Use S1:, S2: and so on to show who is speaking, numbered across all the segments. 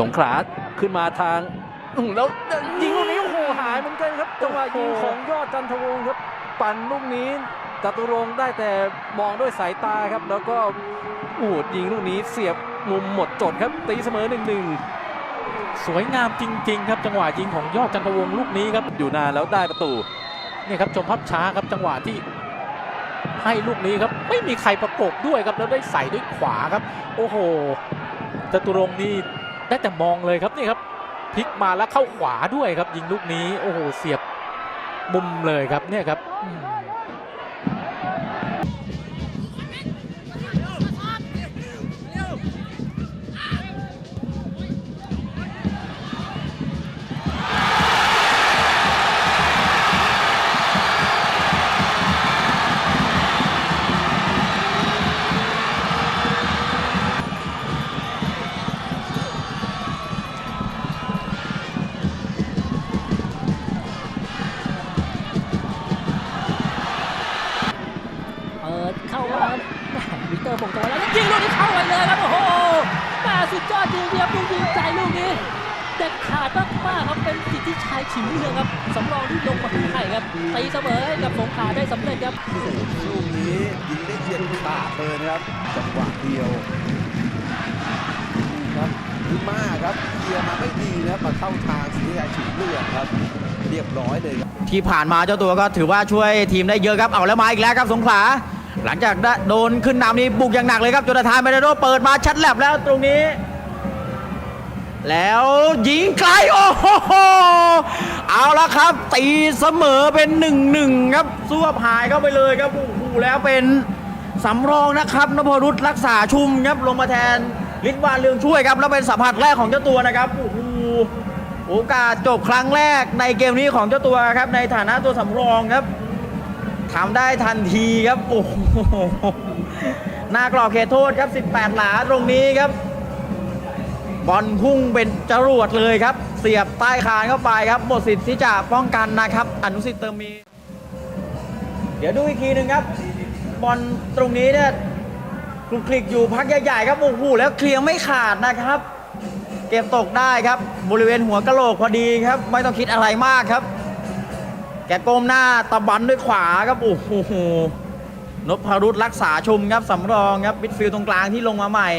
S1: สงขลาขึ้นมาทางอื้อแล้วยิงลูกนี้โอ้โหหายเหมือนกันครับจังหวะยิงของยอดจันทวงศ์ครับ ปั่นลูกนี้จตุรงค์ได้แต่มองด้วยสายตาครับ แล้วก็โอ้โหยิงลูกนี้เสียบมุมหมดจดครับ ตีเสมอหนึ่งหนึ่ง
S2: สวยงามจริง ๆ ครับ จังหวะยิงของยอดจันทวงศ์ลูกนี้ครับ
S1: อยู่นานแล้วได้ประตู
S2: เนี่ยครับชมภาพช้าครับจังหวะที่ให้ลูกนี้ครับไม่มีใครประกบด้วยครับแล้วได้ใส่ด้วยขวาครับ โอ้โหจตุรงค์นี่ ได้แต่มองเลยครับนี่ครับพลิกมาแล้วเข้าขวาด้วยครับ ยิงลูกนี้ โอ้โหเสียบมุมเลยครับเนี่ยครับ อ
S3: ร์ส่งตัวแล้วยิงลูกนี้เข้าไปเลยครับโอ้โหแม่สุดยอดจริงๆครับลูกยิงใจลูกนี้เด็ดขาดมากๆครับเป็นสิทธิชัยฉิมเมืองครับสำรองที่ลงมาให้ครับตีเสมอให้กับสงขลาได้สำเร็จครับ
S4: ลูกนี้ยิงได้เฉียดขาดเลยนะครับจังหวะเดียวครับดีมากครับเคลียร์มาไม่ดีนะครับมาเข้าทางสิทธิชัยฉิมเลือกครับ เรียบร้อยเลยครับ
S5: ที่ผ่านมาเจ้าตัวก็ถือว่าช่วยทีมได้เยอะครับเอาแล้วมาอีกแล้วครับสงขลา หลังจากได้โดนขึ้นนำนี่บุกอย่างหนักเลยครับจนทานเมเดโดเปิดมาชัดแลบแล้วตรงนี้ แล้วยิงไกลโอ้โหเอาละครับ ตีเสมอเป็นหนึ่งหนึ่งครับซวบหายเข้าไปเลยครับโอ้โหแล้วเป็นสำรองนะครับนพรุษรักษาชุมครับลงมาแทนลิศวานเรืองช่วยครับแล้วเป็นสัมผัสแรกของเจ้าตัวนะครับโอ้โหโอกาสจบครั้งแรกในเกมนี้ของเจ้าตัวครับในฐานะตัวสำรองครับ ทำได้ทันทีครับ โอ้โหหน้ากรอบเขตโทษครับ 18 หลาตรงนี้ครับ บอลพุ่งเป็นจรวดเลยครับ เสียบใต้คานเข้าไปครับ หมดสิทธิ์ที่จะป้องกันนะครับ อนุสิทธิ์เติมมี เดี๋ยวดูอีกทีหนึ่งครับ บอลตรงนี้เนี่ยคลุกคลิกอยู่พักใหญ่ๆครับ โอ้โหแล้วเคลียร์ไม่ขาดนะครับ เก็บตกได้ครับ บริเวณหัวกะโหลกพอดีครับ ไม่ต้องคิดอะไรมากครับ แกก้มหน้าตะบันด้วยขวาครับโอ้โหนพรุษรักษาชุมครับสำรองครับมิดฟิลตรงกลางที่ลงมาใหม่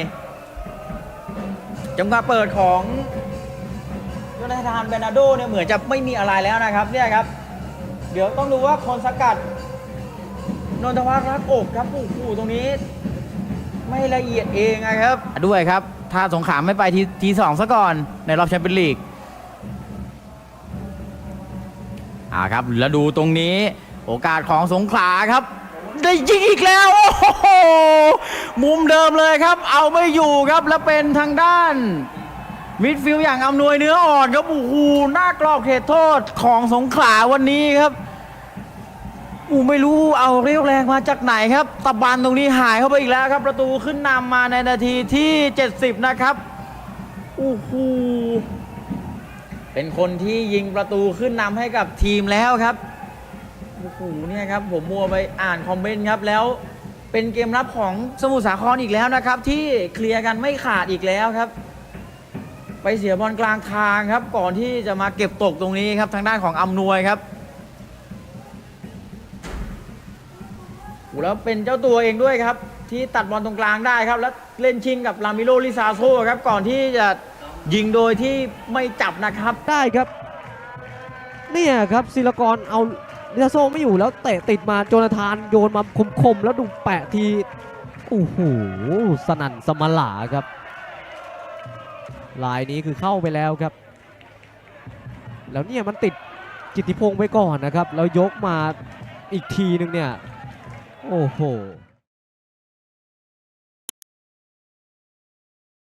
S5: จังหวะเปิดของโยนาธานเบรนาโดเนี่ยเหมือนจะไม่มีอะไรแล้วนะครับเนี่ยครับ เดี๋ยวต้องดูว่าคนสกัดนนทวัฒน์รักอกครับโอ้โหตรงนี้ ไม่ละเอียดเองนะครับ ด้วยครับ ถ้าสงขลาไม่ไปทีทีสองซะก่อนในรอบแชมเปี้ยนลีก อ่าครับแล้วดูตรงนี้โอกาสของสงขลาครับ ได้ยิงอีกแล้วโอ้โหมุมเดิมเลยครับ เอาไม่อยู่ครับแล้วเป็นทางด้านมิดฟิลด์อย่างอำนวยเนื้ออ่อนครับโอ้โหหน้ากรอบเขตโทษของสงขลาวันนี้ครับอูไม่รู้เอาเรียวแรงมาจากไหนครับ ตะบันตรงนี้หายเข้าไปอีกแล้วครับ ประตูขึ้นนำมาในนาทีที่ 70 นะครับโอ้โห เป็นคนที่ยิงประตูขึ้นนำให้กับทีมแล้วครับโอ้โหเนี่ยครับผมมัวไปอ่านคอมเมนต์ครับแล้วเป็นเกมรับของสมุทรสาครอีกแล้วนะครับ ที่เคลียร์กันไม่ขาดอีกแล้วครับ ไปเสียบอลกลางทางครับ ก่อนที่จะมาเก็บตกตรงนี้ครับทางด้านของอำนวยครับแล้วเป็นเจ้าตัวเองด้วยครับ ที่ตัดบอลตรงกลางได้ครับ แล้วเล่นชิงกับลามิโลลิซาโซครับ ก่อนที่จะ ยิงโดยที่ไม่จับนะครับ
S6: ได้ครับ เนี่ยครับศิลกรเอาเนโซไม่อยู่แล้วเตะติดมาโจนาธานโยนมาคมๆแล้วดูแปะทีโอ้โหสนั่นสมลาครับลายนี้คือเข้าไปแล้วครับ แล้วเนี่ยมันติดกิติพงศ์ไปก่อนนะครับ แล้วยกมาอีกทีนึงเนี่ย โอ้โห